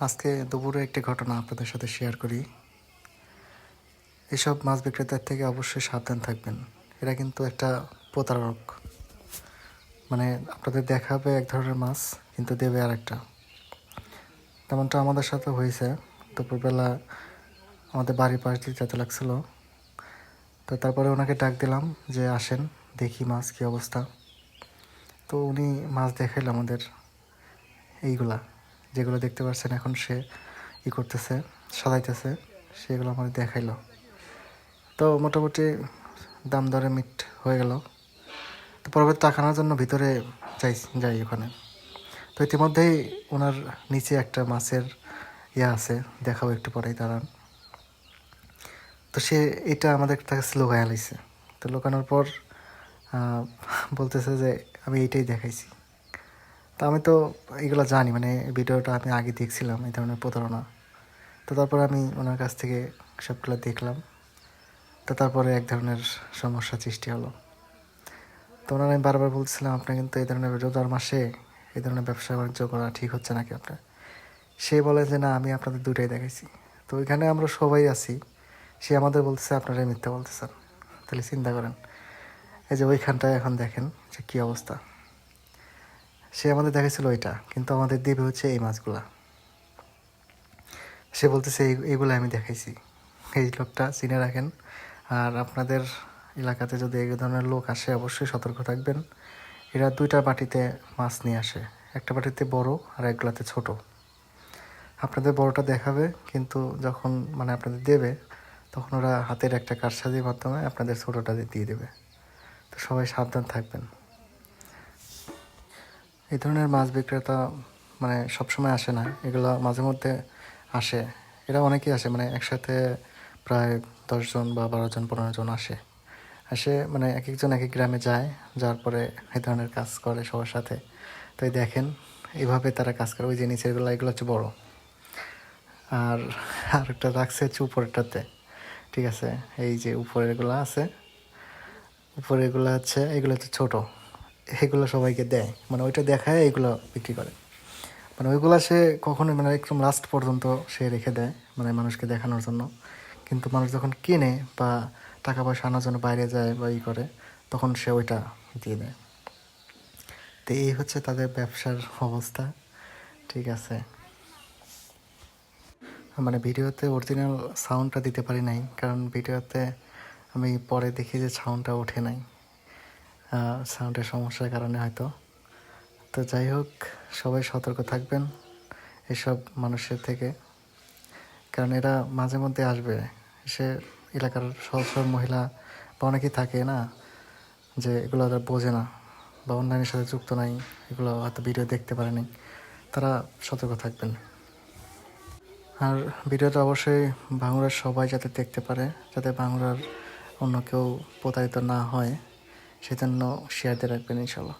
আজকে দুপুরে একটি ঘটনা আপনাদের সাথে শেয়ার করি। এসব মাছ বিক্রেতার থেকে অবশ্যই সাবধান থাকবেন। এরা কিন্তু একটা প্রতারক। মানে আপনাদের দেখাবে এক ধরনের মাছ, কিন্তু দেবে আর একটা তেমনটা আমাদের সাথে হয়েছে। দুপুরবেলা আমাদের বাড়ির পাশ দিয়ে যেতে লাগছিল। তো তারপরে ওনাকে ডাক দিলাম যে, আসেন, দেখি মাছ কী অবস্থা। তো উনি মাছ দেখাইল আমাদের। এইগুলা। যেগুলো দেখতে পাচ্ছেন এখন সে ই করতেছে, সাজাইতেছে, সেগুলো আমাদের দেখাইলো। তো মোটামুটি দাম দরে মিট হয়ে গেল। তো পরবর্তী টাকা আনার জন্য ভিতরে যাই যাই ওখানে। তো ইতিমধ্যেই ওনার নিচে একটা মাছের ইয়ে আছে, দেখাবো একটু পরেই, দাঁড়ান। তো সে এটা আমাদের কাছে লোকায় লাইছে। তো লোকানোর পর বলতেছে যে আমি এইটাই দেখাইছি। তো আমি তো এগুলো জানি মানে ভিডিওটা আমি আগে দেখছিলাম এই ধরনের প্রতারণা। তো তারপর আমি ওনার কাছ থেকে সবগুলো দেখলাম। তো তারপরে এক ধরনের সমস্যা সৃষ্টি হলো। তো ওনার আমি বারবার বলছিলাম আপনি কিন্তু এই ধরনের রোজার মাসে এই ধরনের ব্যবসা বাণিজ্য করা ঠিক হচ্ছে নাকি আপনার? সে বলে যে, না, আমি আপনাদের দুটাই দেখাইছি। তো ওইখানে আমরা সবাই আছি। সে আমাদের বলতেছে আপনারা মিথ্যা বলতেছেন। তাহলে চিন্তা করেন। এই যে ওইখানটায় এখন দেখেন যে কী অবস্থা। সে আমাদের দেখাইছিল ওইটা, কিন্তু আমাদের দেবে হচ্ছে এই মাছগুলা। সে বলতেছে, এই, এইগুলো আমি দেখাইছি। এই লোকটা চিনে রাখেন। আর আপনাদের এলাকাতে যদি এই ধরনের লোক আসে, অবশ্যই সতর্ক থাকবেন। এরা দুইটা বাটিতে মাছ নিয়ে আসে। একটা বাটিতে বড় আর একগুলাতে ছোট। আপনাদের বড়টা দেখাবে, কিন্তু যখন মানে আপনাদের দেবে, তখন ওরা হাতের একটা কারসাজির মাধ্যমে আপনাদের ছোটোটা দিয়ে দেবে। তো সবাই সাবধান থাকবেন। এই ধরনের মাছ বিক্রেতা মানে সবসময় আসে না, এগুলো মাঝে মধ্যে আসে। এরা অনেকেই আসে মানে একসাথে প্রায় দশজন বা বারো জন পনেরো জন আসে। আসে মানে এক একজন এক এক গ্রামে যায় যার পরে এই ধরনের কাজ করে সবার সাথে। তাই দেখেন এইভাবে তারা কাজ করে। ওই যে নিচেরগুলো এগুলো হচ্ছে বড়। আর আরেকটা রাখছে হচ্ছে উপরেরটাতে। ঠিক আছে? এই যে উপরেরগুলো আছে, উপরেরগুলো হচ্ছে, এগুলো হচ্ছে ছোটো। এগুলো সবাইকে দেয়। মানে ওইটা দেখায় এগুলো বিক্রি করে। মানে ওইগুলো সে কখনোই মানে একদম লাস্ট পর্যন্ত সে রেখে দেয় মানে মানুষকে দেখানোর জন্য। কিন্তু মানুষ যখন কিনে বা টাকা পয়সা আনার জন্য বাইরে যায় বা ই করে, তখন সে ওইটা দিয়ে দেয়। তো এই হচ্ছে তাদের ব্যবসার অবস্থা। ঠিক আছে। মানে ভিডিওতে অরিজিনাল সাউন্ডটা দিতে পারি নাই, কারণ ভিডিওতে আমি পরে দেখি যে সাউন্ডটা ওঠে নাই। সাউন্ডের সমস্যার কারণে হয়তো। তো যাই হোক, সবাই সতর্ক থাকবেন এসব মানুষের থেকে। কারণ এরা মাঝে মধ্যে আসবে। সে এলাকার সব সব মহিলা বা অনেকেই থাকে না, যে এগুলো ওরা বোঝে না বা অনলাইনের সাথে যুক্ত নাই, এগুলো হয়তো ভিডিও দেখতে পারেনি। তারা সতর্ক থাকবেন। আর ভিডিওটা অবশ্যই বাংলার সবাই যাতে দেখতে পারে, যাতে বাংলার অন্য কেউ প্রতারিত না হয়। সেজন্য শেয়ার দিয়ে রাখবেন ইনশাল্লাহ।